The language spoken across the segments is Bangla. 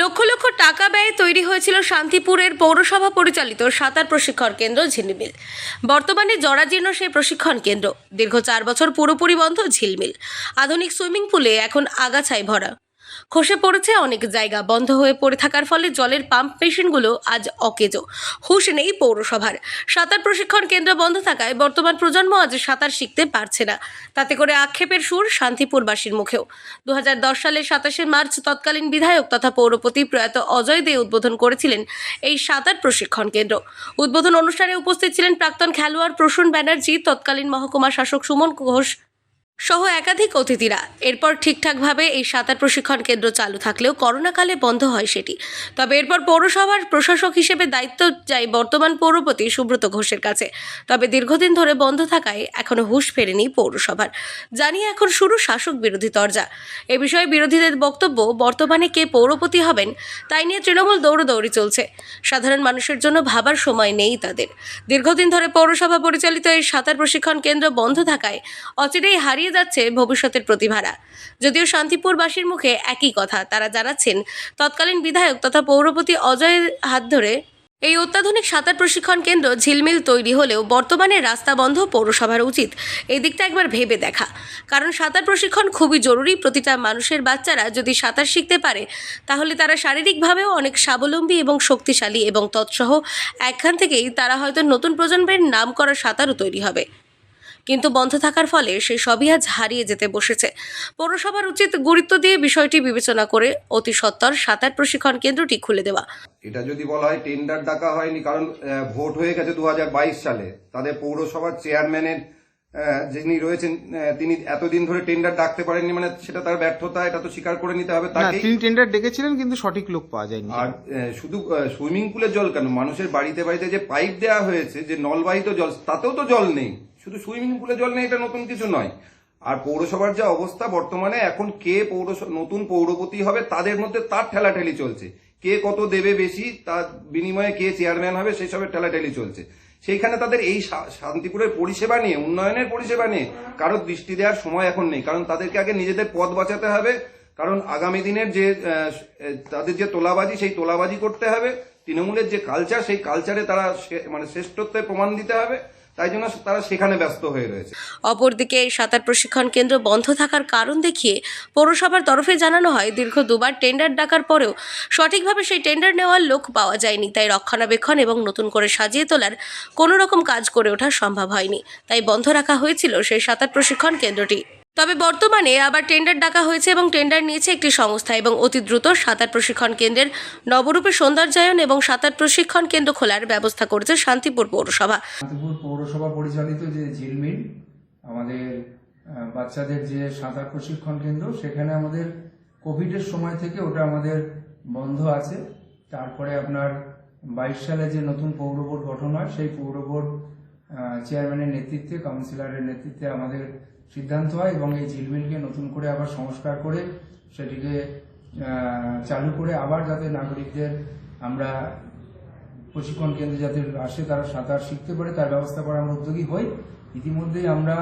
লক্ষ লক্ষ টাকা ব্যয়ে তৈরি হয়েছিল শান্তিপুরের পৌরসভা পরিচালিত সাঁতার প্রশিক্ষণ কেন্দ্র ঝিলমিল। বর্তমানে জরাজীর্ণ সেই প্রশিক্ষণ কেন্দ্র। দীর্ঘ চার বছর পুরোপুরি বন্ধ ঝিলমিল। আধুনিক সুইমিং পুলে এখন আগাছায় ভরা। খসে পড়েছে, অনেক জায়গা বন্ধ হয়ে পড়ে থাকার ফলে জলের পাম্প মেশিনগুলো আজ অকেজো। হুঁশ নেই পৌরসভার। সাঁতার প্রশিক্ষণ কেন্দ্র বন্ধ থাকায় বর্তমান প্রজন্ম আজ সাঁতার শিখতে পারছে না। তাতে করে আক্ষেপের সুর শান্তিপুরবাসীর মুখেও। দু হাজার দশ সালের সাতাশে মার্চ তৎকালীন বিধায়ক তথা পৌরপতি প্রয়াত অজয় দে উদ্বোধন করেছিলেন এই সাঁতার প্রশিক্ষণ কেন্দ্র। উদ্বোধন অনুষ্ঠানে উপস্থিত ছিলেন প্রাক্তন খেলোয়াড় প্রসূন ব্যানার্জি, তৎকালীন মহকুমা শাসক সুমন ঘোষ সহ একাধিক অতিথিরা। এরপর ঠিকঠাকভাবে এই সাঁতার প্রশিক্ষণ কেন্দ্র চালু থাকলেও করোনাকালে বন্ধ হয় সেটি। তবে এরপর পৌরসভার প্রশাসক হিসেবে দায়িত্ব যায় বর্তমান পৌরপতি সুব্রত ঘোষের কাছে। তবে দীর্ঘদিন ধরে বন্ধ থাকায় এখনও হুঁশ ফেরেনি পৌরসভার। জানিয়ে এখন শুরু শাসক বিরোধী তরজা। এ বিষয়ে বিরোধীদের বক্তব্য, বর্তমানে কে পৌরপতি হবেন, তাই নিয়ে তৃণমূল দৌড়দৌড়ি চলছে। সাধারণ মানুষের জন্য ভাবার সময় নেই তাদের। দীর্ঘদিন ধরে পৌরসভা পরিচালিত এই সাঁতার প্রশিক্ষণ কেন্দ্র বন্ধ থাকায় অচিরেই হারিয়ে যাচ্ছে ভবিষ্যতের প্রতিভারা। যদিও শান্তিপুরবাসীর মুখে একই কথা, তারা জানাচ্ছেন, তৎকালীন বিধায়ক তথা পৌরপতি অজয়ের হাত ধরে এই অত্যাধুনিক সাঁতার প্রশিক্ষণ কেন্দ্র ঝিলমিল তৈরি হলেও বর্তমানে রাস্তা বন্ধ পৌরসভার উচিত। এই দিকটা একবার ভেবে দেখা। কারণ সাঁতার প্রশিক্ষণ খুবই জরুরি প্রতিটা মানুষের বাচ্চারা যদি সাঁতার শিখতে পারে, তাহলে তারা শারীরিকভাবেও অনেক স্বাবলম্বী এবং শক্তিশালী এবং তৎসহ একখান থেকেই তারা হয়তো নতুন প্রজন্মের নাম করা সাঁতারও তৈরি হবে। কিন্তু বন্ধ থাকার ফলে সেই সবই আজ হারিয়ে যেতে বসেছে। পৌরসভার উচিত গুরুত্ব দিয়ে বিষয়টি বিবেচনা করে অতি সত্বর সাঁতার প্রশিক্ষণ কেন্দ্রটি খুলে দেওয়া। এটা যদি বলা হয় টেন্ডার ডাকা হয়নি কারণ আহ, ভোট হয়ে গেছে দুহাজার বাইশ সালে। তাদের পৌরসভার চেয়ারম্যানের আহ, যিনি রয়েছেন আহ, তিনি এতদিন ধরে টেন্ডার ডাকতে পারেননি মানে সেটা তার ব্যর্থতা এটা তো স্বীকার করে নিতে হবে না তাকেই। তিনি টেন্ডার ডেকেছিলেন কিন্তু সঠিক লোক পাওয়া যায়নি। আর আহ, শুধু সুইমিং পুলের জল কেন? মানুষের বাড়িতে বাড়িতে যে পাইপ দেওয়া হয়েছে যে নলবাহিত জল তাতেও তো জল নেই। শুধু সুইমিং পুলে জল নেই, এটা নতুন কিছু নয়। আর পৌরসভার যে অবস্থা বর্তমানে, এখন কে পৌরসভা নতুন পৌরপতি হবে, তাদের মধ্যে তার ঠেলাঠেলি চলছে। কে কত দেবে বেশি, তার বিনিময়ে কে চেয়ারম্যান হবে, সেই সবের ঠেলাঠেলি চলছে। সেইখানে তাদের এই শান্তিপুরের পরিষেবা নিয়ে, উন্নয়নের পরিষেবা নিয়ে কারও দৃষ্টি দেওয়ার সময় এখন নেই। কারণ তাদেরকে আগে নিজেদের পথ বাঁচাতে হবে। কারণ আগামী দিনের যে তাদের যে তোলাবাজি, সেই তোলাবাজি করতে হবে। তৃণমূলের যে কালচার সেই কালচারে তারা মানে শ্রেষ্ঠত্বের প্রমাণ দিতে হবে। তাই জন্য তারা সেখানে ব্যস্ত হয়ে রয়েছে। অপরদিকে এই সাঁতার প্রশিক্ষণ কেন্দ্র বন্ধ থাকার কারণ দেখিয়ে পৌরসভার তরফে জানানো হয়, দীর্ঘ দুবার টেন্ডার ডাকার পরেও সঠিকভাবে সেই টেন্ডার নেওয়ার লোক পাওয়া যায়নি। তাই রক্ষণাবেক্ষণ এবং নতুন করে সাজিয়ে তোলার কোনো রকম কাজ করে ওঠা সম্ভব হয়নি। তাই বন্ধ রাখা হয়েছিল সেই সাঁতার প্রশিক্ষণ কেন্দ্রটি। তবে বর্তমানে আবার টেন্ডার ডাকা হয়েছে এবং টেন্ডার নিয়েছে একটি সংস্থা এবং অতি দ্রুত সাঁতার প্রশিক্ষণ কেন্দ্রের নবরূপে সৌন্দর্যায়ন এবং সাঁতার প্রশিক্ষণ কেন্দ্র খোলার ব্যবস্থা করেছে শান্তিপুর পৌরসভা। শান্তিপুর পৌরসভা পরিচালিত যে ঝিলমিল, আমাদের বাচ্চাদের যে সাঁতার প্রশিক্ষণ কেন্দ্র, সেখানে আমাদের কোভিডের সময় থেকে ওটা আমাদের বন্ধ আছে। তারপরে আপনার বাইশ সালে যে নতুন পৌর বোর্ড গঠন হয়, সেই পৌর বোর্ড চেয়ারম্যানের নেতৃত্বে কাউন্সিলরের নেতৃত্বে আমাদের সিদ্ধান্ত হয় এবং এই ঝিলমিলকে নতুন করে আবার সংস্কার করে সেটিকে চালু করে আবার যাতে নাগরিকদের আমরা প্রশিক্ষণ কেন্দ্রে যাতে আসে, তারা সাঁতার শিখতে পারে, তার ব্যবস্থা করার আমরা উদ্যোগী হই। ইতিমধ্যেই আমরা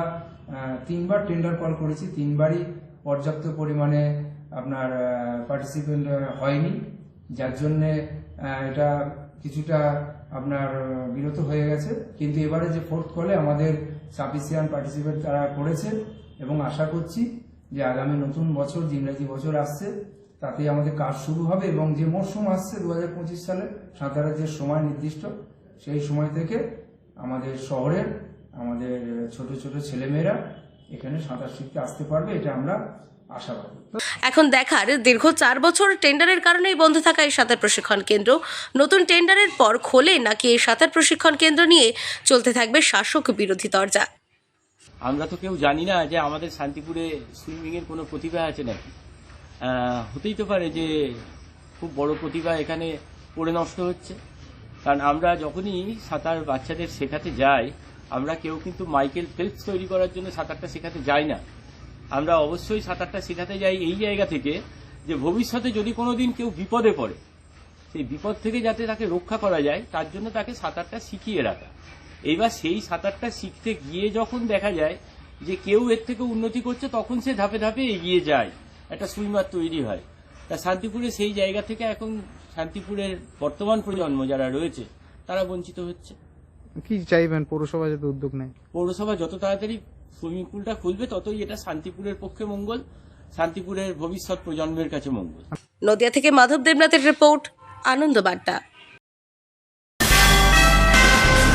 তিনবার টেন্ডার কল করেছি, তিনবারই পর্যাপ্ত পরিমাণে আপনার পার্টিসিপেন্ট হয়নি। যার জন্যে এটা কিছুটা আপনার বিরত হয়ে গেছে। কিন্তু এবারে যে ফোর্থ কলে আমাদের সাফিসিয়ান পার্টিসিপেট তারা করেছে এবং আশা করছি যে আগামী নতুন বছর যে ইংরেজি বছর আসছে তাতে আমাদের কাজ শুরু হবে এবং যে মরশুম আসছে দু হাজার পঁচিশ সালে, সাঁতারের যে সময় নির্দিষ্ট, সেই সময় থেকে আমাদের শহরের আমাদের ছোট ছোট ছেলেমেয়েরা এখানে সাঁতার শিখতে আসতে পারবে। এটা আমরা এখন দেখার দীর্ঘ চার বছর টেন্ডারের কারণেই বন্ধ থাকা এই সাঁতার প্রশিক্ষণ কেন্দ্র। নতুন টেন্ডারের পর খোলে নাকি এই সাঁতার প্রশিক্ষণ কেন্দ্র নিয়ে চলতে থাকবে শাসক বিরোধী দরজা আমরা তো কেউ জানি না যে আমাদের শান্তিপুরে সুইমিং এর কোনো প্রতিভা আছে নাকি। হতেই তো পারে যে খুব বড় প্রতিভা এখানে পড়ে নষ্ট হচ্ছে। কারণ আমরা যখনই সাঁতার বাচ্চাদের শেখাতে যাই আমরা কেউ কিন্তু মাইকেল ফেলপস তৈরি করার জন্য সাঁতারটা শেখাতে যাই না। আমরা অবশ্যই সাঁতারটা শেখাতে যাই এই জায়গা থেকে যে ভবিষ্যতে যদি কোনো দিন কেউ বিপদে পড়ে সেই বিপদ থেকে যাতে তাকে রক্ষা করা যায় তার জন্য তাকে সাঁতারটা শিখিয়ে রাখা। এইবার সেই সাঁতারটা শিখতে গিয়ে যখন দেখা যায় যে কেউ এর থেকে উন্নতি করছে তখন সে ধাপে ধাপে এগিয়ে যায়। একটা সুইমার তৈরি হয়। তা শান্তিপুরে সেই জায়গা থেকে এখন শান্তিপুরের বর্তমান প্রজন্ম যারা রয়েছে তারা বঞ্চিত হচ্ছে। কি চাইবেন? পৌরসভা যাতে উদ্যোগ নেয়। পৌরসভা যত তাড়াতাড়ি সুইমিং পুলটা খুলবে, ততই এটা শান্তিপুরের পক্ষে মঙ্গল, শান্তিপুরের ভবিষ্যৎ প্রজন্মের কাছে মঙ্গল। নদিয়া থেকে মাধব দেবনাথের রিপোর্ট, আনন্দ বার্তা।